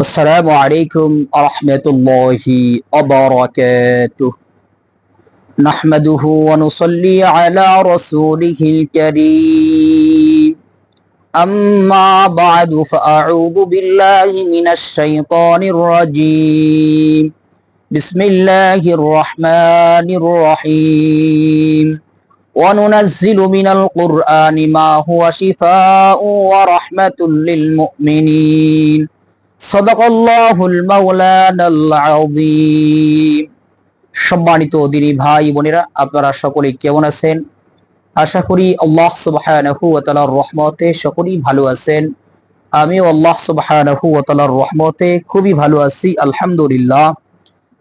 السلام عليكم ورحمة الله وبركاته. نحمده ونصلي على رسوله الكريم. أما بعد فأعوذ بالله من الشيطان الرجيم. بسم الله الرحمن الرحيم. وننزل من القرآن ما هو شفاء ورحمة للمؤمنين. সম্মানিত দিনী ভাই বোনেরা, আপনারা সকলে কেমন আছেন? আশা করি আল্লাহ সুবহানাহু রহমতে সকলেই ভালো আছেন। আমিও আল্লাহ সুবহানাহু রহমতে খুবই ভালো আছি, আলহামদুলিল্লাহ।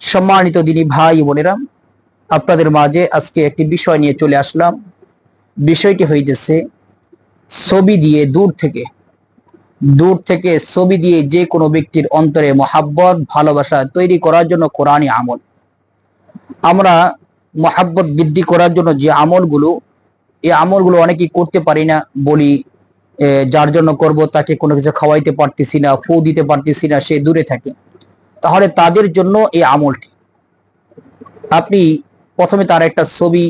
সম্মানিত দিনী ভাই বোনেরা, আপনাদের মাঝে আজকে একটি বিষয় নিয়ে চলে আসলাম। বিষয়টি হইতেছে, ছবি দিয়ে দূর থেকে দূর থেকে ছবি দিয়ে যে কোনো ব্যক্তির অন্তরে মহাব্বত, ভালোবাসা তৈরি করার জন্য কোরআনী আমল। আমরা মহাব্বত বৃদ্ধি করার জন্য যে আমলগুলো, এই আমলগুলো অনেকেই করতে পারি না বলি যার জন্য করব, তাকে কোনো কিছু খাওয়াইতে পারতেছি না, ফু দিতে পারতেছি না, সে দূরে থাকে। তাহলে তাদের জন্য এই আমলটি। আপনি প্রথমে তার একটা ছবি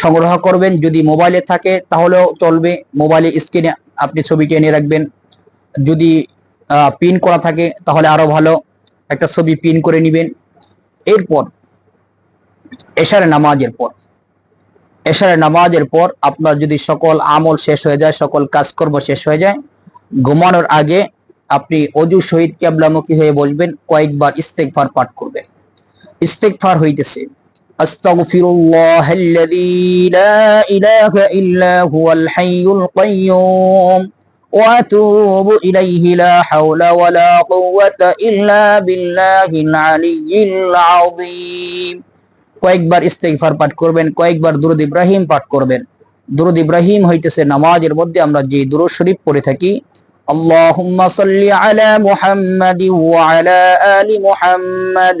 সংগ্রহ করবেন, যদি মোবাইলে থাকে তাহলেও চলবে, মোবাইলে স্ক্রিনে আপনি ছবিটি এনে রাখবেন। যদি পিন করা থাকে, তাহলে আরও ভালো। একটা ছবি পিন করে নেবেন। এরপর, এশারে নামাজের পর। এশারে নামাজের পর আপনার যদি সকল আমল শেষ হয়ে যায়, সকল কাজকর্ম শেষ হয়ে যায়, ঘুমানোর আগে আপনি অজু শহীদ ক্যাবলামুখী হয়ে বসবেন, কয়েকবার ইস্তেকফার পাঠ করবেন। ইস্তেকফার হইতেছে। أستغفر الله الذي لا إله إلا هو الحي القيوم وأتوب إليه لا حول ولا قوة إلا بالله العلي العظيم কয়েকবার ইস্তেগফার পাঠ করবেন, কয়েকবার দুরুদ ইব্রাহিম পাঠ করবেন। দুরুদ ইব্রাহিম হইতেছে নামাজের মধ্যে আমরা যে দুরুদ শরীফ পড়ে থাকি। আল্লাহুম্মা সাল্লি আলা মুহাম্মাদি ওয়া আলা আলি মুহাম্মাদ।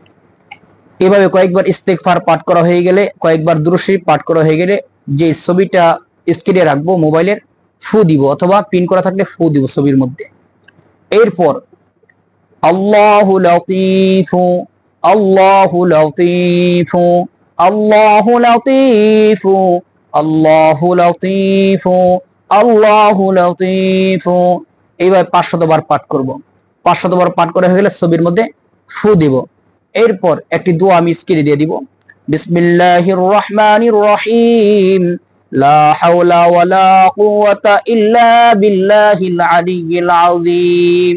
এভাবে কয়েকবার ইস্তেকফার পাঠ করা হয়ে গেলে, কয়েকবার দুরুশরীফ পাঠ করা হয়ে গেলে যে ছবিটা স্ক্রিনে রাখব, মোবাইলের, ফু দিব অথবা পিন করা থাকলে ফু দিব ছবির মধ্যে। এরপর এইভাবে পাঁচশতবার পাঠ করব। পাঁচশতবার পাঠ করা হয়ে গেলে ছবির মধ্যে ফু দিব। এরপর একটি দোয়া আমি স্ক্রিনে দিয়ে দিব বিসমিল্লাহির রহমানির রহিম লা হাওলা ওয়ালা কুওয়াতা ইল্লা বিল্লাহিল আলিয়্যিল আযীম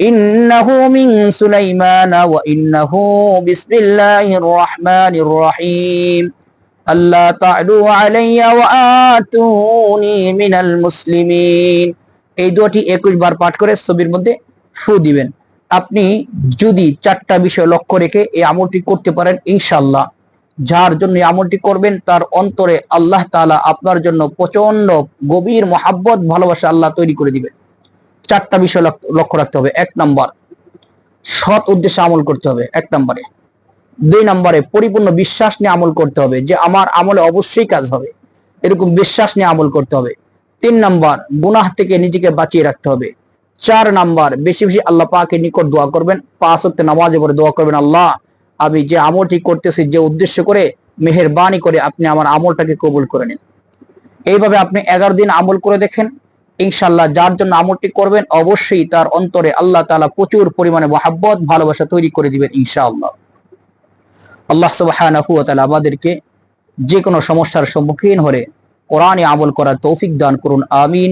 إنه من سليمان وإنه بسم الله الرحمن الرحيم ألا تعلوا علي وآتوني من المسلمين এই দুটি একুশ বার পাঠ করে ছবির মধ্যে ফু দিবেন আপনি যদি চারটা বিষয় লক্ষ্য রেখে এই আমলটি করতে পারেন ইনশাল্লাহ যার জন্য আমলটি করবেন, তার অন্তরে আল্লাহ তাআলা আপনার জন্য প্রচণ্ড গভীর মহাব্বত, ভালোবাসা আল্লাহ তৈরি করে দিবেন। চারটা বিষয় লক্ষ্য রাখতে হবে। এক নাম্বার, সৎ উদ্দেশ্যে আমল করতে হবে। এক নম্বরে। দুই নম্বরে, পরিপূর্ণ বিশ্বাস নিয়ে আমল করতে হবে যে আমার আমলে অবশ্যই কাজ হবে। এরকম বিশ্বাস নিয়ে আমল করতে হবে। তিন নাম্বার, গুনাহ থেকে নিজেকে বাঁচিয়ে রাখতে হবে। চার নাম্বার, বেশি বেশি আল্লাহ পাকের নিকট দোয়া করবেন, পাঁচ হতে নামাজে পড়ে দোয়া করবেন, আল্লাহ, আমি যে আমলটি করতেছি, যে উদ্দেশ্য করে, মেহেরবানি করে আপনি আমার আমলটাকে কবুল করে নিন। এইভাবে আপনি এগারো দিন আমল করে দেখেন ইনশাল্লাহ যার জন্য আমলটি করবেন, অবশ্যই তার অন্তরে আল্লাহ তালা প্রচুর পরিমাণে মহাব্বত, ভালোবাসা তৈরি করে দিবেন, ইনশাআল্লাহ। আল্লাহ তাআলা আমাদেরকে যে কোনো সমস্যার সম্মুখীন হলে কোরআনে আমল করার তৌফিক দান করুন, আমিন।